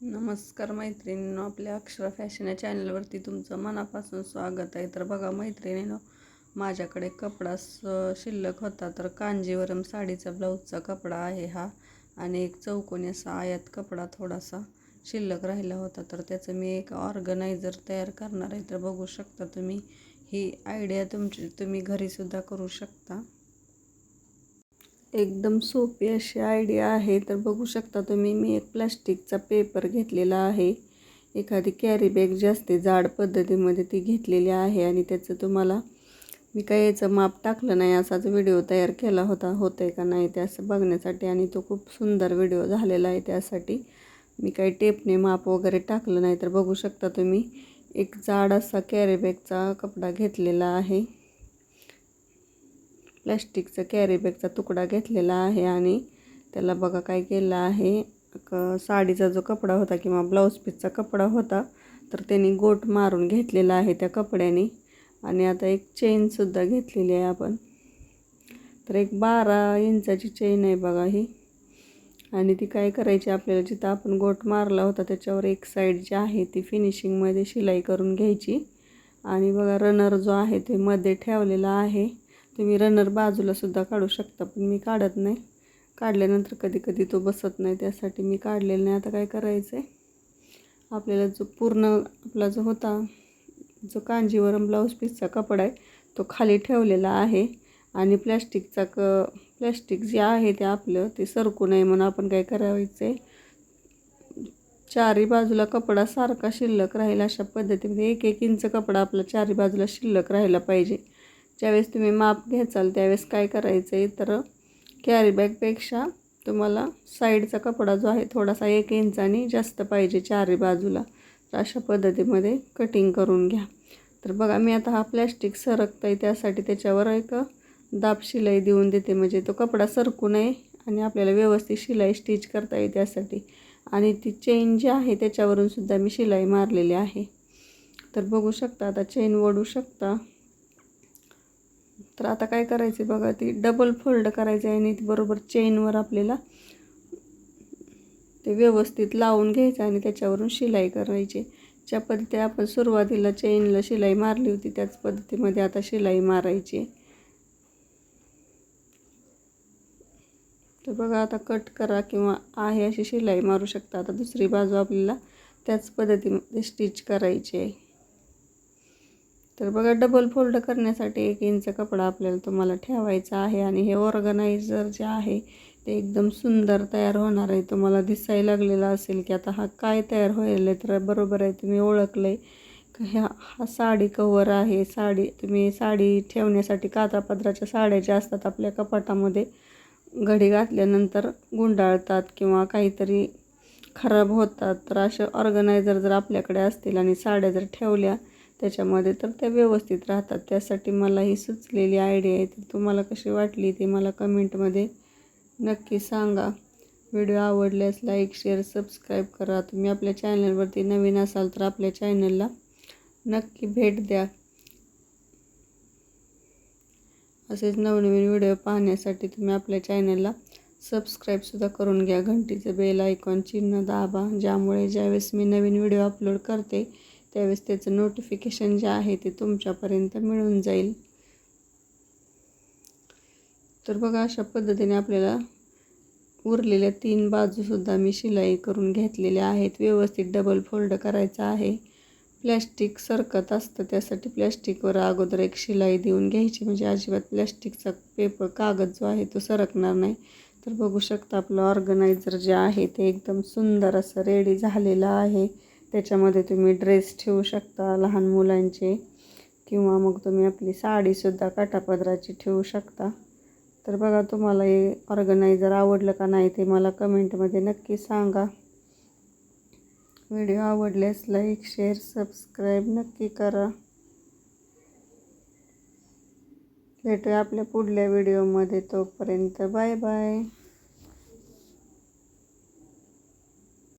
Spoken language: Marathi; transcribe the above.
नमस्कार मैत्रिणींनो आपल्या अक्षरा फॅशन या चॅनलवरती तुमचं मनापासून स्वागत आहे. तर बघा मैत्रिणींनो माझ्याकडे कपडा स शिल्लक होता. तर कांजीवरम साडीचा ब्लाऊजचा कपडा आहे हा आणि एक चौकोनी असा आयात कपडा थोडासा शिल्लक राहिला होता. तर त्याचं मी एक ऑर्गनायझर तयार करणार आहे. तर बघू शकता तुम्ही ही आयडिया तुमची तुम्ही घरीसुद्धा करू शकता. एकदम सोपी अशी आयडिया आहे. तर बघू शकता तुम्ही मी एक प्लास्टिकचा पेपर घेतलेला आहे. एखादी कॅरी बॅग असते जाड पद्धतीमध्ये ती घेतलेली आहे आणि त्याचं तुम्हाला मी काही याचं माप टाकलं नाही असाच व्हिडिओ तयार केला होता होतं आहे का नाही ते असं बघण्यासाठी आणि तो खूप सुंदर व्हिडिओ झालेला आहे त्यासाठी. मी काही टेपने माप वगैरे टाकलं नाही तर बघू शकता तुम्ही एक जाड असा कॅरी बॅगचा कपडा घेतलेला आहे. प्लॅस्टिकचा कॅरीबॅगचा तुकडा घेतलेला आहे आणि त्याला बघा काय केलं आहे. क साडीचा जो कपडा होता किंवा ब्लाऊज पीसचा कपडा होता तर त्यांनी गोट मारून घेतलेला आहे त्या कपड्याने. आणि आता एक चेनसुद्धा घेतलेली आहे आपण. तर एक बारा इंचाची चेन आहे बघा ही. आणि ती काय करायची आपल्याला जिथं आपण गोट मारला होता त्याच्यावर एक साईड जी आहे ती फिनिशिंगमध्ये शिलाई करून घ्यायची. आणि बघा रनर जो आहे ते मध्ये ठेवलेला आहे. तुम्ही रनर बाजूलासुद्धा काढू शकता पण मी काढत नाही. काढल्यानंतर कधी कधी तो बसत नाही त्यासाठी मी काढलेला नाही. आता काय करायचं आहे आपल्याला जो पूर्ण आपला जो होता जो कांजीवरम ब्लाऊज पीसचा कपडा आहे तो खाली ठेवलेला आहे. आणि प्लॅस्टिकचा क प्लॅस्टिक जे आहे ते आपलं ते सरकू नये म्हणून आपण काय करायचं आहे चारी बाजूला कपडा सारखा शिल्लक राहील अशा पद्धतीमध्ये. एक एक इंच कपडा आपला चारी बाजूला शिल्लक राहिला पाहिजे. ज्यावेळेस तुम्ही माप घ्याचाल त्यावेळेस काय करायचं आहे तर कॅरीबॅगपेक्षा तुम्हाला साईडचा कपडा जो आहे थोडासा एक इंचाने जास्त पाहिजे चारी बाजूला. तर अशा पद्धतीमध्ये कटिंग करून घ्या. तर बघा मी आता हा प्लॅस्टिक सरकतं आहे त्यासाठी त्याच्यावर एक दाब शिलाई देऊन देते. म्हणजे तो कपडा सरकू नये आणि आपल्याला व्यवस्थित शिलाई स्टिच करता येईल त्यासाठी. आणि ती चेन जी आहे त्याच्यावरून सुद्धा मी शिलाई मारलेली आहे. तर बघू शकता आता चेन ओढू शकता. तर आता काय करायचं बघा ती डबल फोल्ड करायचं आहे आणि बरोबर चेनवर आपल्याला ते व्यवस्थित लावून घ्यायचं आणि त्याच्यावरून शिलाई करायची. ज्या पद्धती आपण सुरुवातीला चेनला शिलाई मारली होती त्याच पद्धतीमध्ये आता शिलाई मारायची. तर बघा आता कट करा किंवा आहे अशी शिलाई मारू शकता. आता दुसरी बाजू आपल्याला त्याच पद्धतीमध्ये स्टिच करायची आहे. तर बघा डबल फोल्ड करण्यासाठी एक इंच कपडा आपल्याला तुम्हाला ठेवायचा आहे आणि हे ऑर्गनायझर जे आहे ते एकदम सुंदर तयार होणार आहे. तुम्हाला दिसायला लागलेला असेल की आता हा काय तयार होईल तर बरोबर आहे तुम्ही ओळखलं आहे ह्या हा साडी कवर आहे. साडी तुम्ही साडी ठेवण्यासाठी कात्रापदराच्या साड्या ज्या असतात आपल्या कपाटामध्ये घडी घातल्यानंतर गुंडाळतात किंवा काहीतरी खराब होतात. तर असे ऑर्गनायझर जर आपल्याकडे असतील आणि साड्या जर ठेवल्या त्याच्यामध्ये तर त्या व्यवस्थित राहतात. त्यासाठी मला ही सुचलेली आयडिया आहे. ती तुम्हाला कशी वाटली ते मला कमेंटमध्ये नक्की सांगा. व्हिडिओ आवडल्यास लाईक शेअर सबस्क्राईब करा. तुम्ही आपल्या चॅनलवरती नवीन असाल तर आपल्या चॅनलला नक्की भेट द्या. असेच नवनवीन व्हिडिओ पाहण्यासाठी तुम्ही आपल्या चॅनलला सबस्क्राईबसुद्धा करून घ्या. घंटीचं बेल आयकॉन चिन्ह दाबा. ज्यामुळे ज्यावेळेस मी नवीन व्हिडिओ अपलोड करते त्यावेळेस त्याचं नोटिफिकेशन जे आहे ते तुमच्यापर्यंत मिळून जाईल. तर बघा अशा पद्धतीने आपल्याला उरलेल्या तीन बाजूसुद्धा मी शिलाई करून घेतलेल्या आहेत. व्यवस्थित डबल फोल्ड करायचा आहे. प्लॅस्टिक सरकत असतं त्यासाठी प्लॅस्टिकवर अगोदर एक शिलाई देऊन घ्यायची. म्हणजे अजिबात प्लॅस्टिकचा पेपर कागद जो आहे तो सरकणार नाही. तर बघू शकता आपलं ऑर्गनायझर जे आहे ते एकदम सुंदर असं रेडी झालेलं आहे. त्याच्यामध्ये तुम्ही ड्रेस ठेवू शकता लहान मुलांचे. किंवा मग तुम्ही आपली साडीसुद्धा काटापदराची ठेवू शकता. तर बघा तुम्हाला हे ऑर्गनायझर आवडलं का नाही ते मला कमेंटमध्ये नक्की सांगा. व्हिडिओ आवडल्यास लाईक शेअर सबस्क्राईब नक्की करा. भेटूया आपल्या पुढल्या व्हिडिओमध्ये तोपर्यंत बाय बाय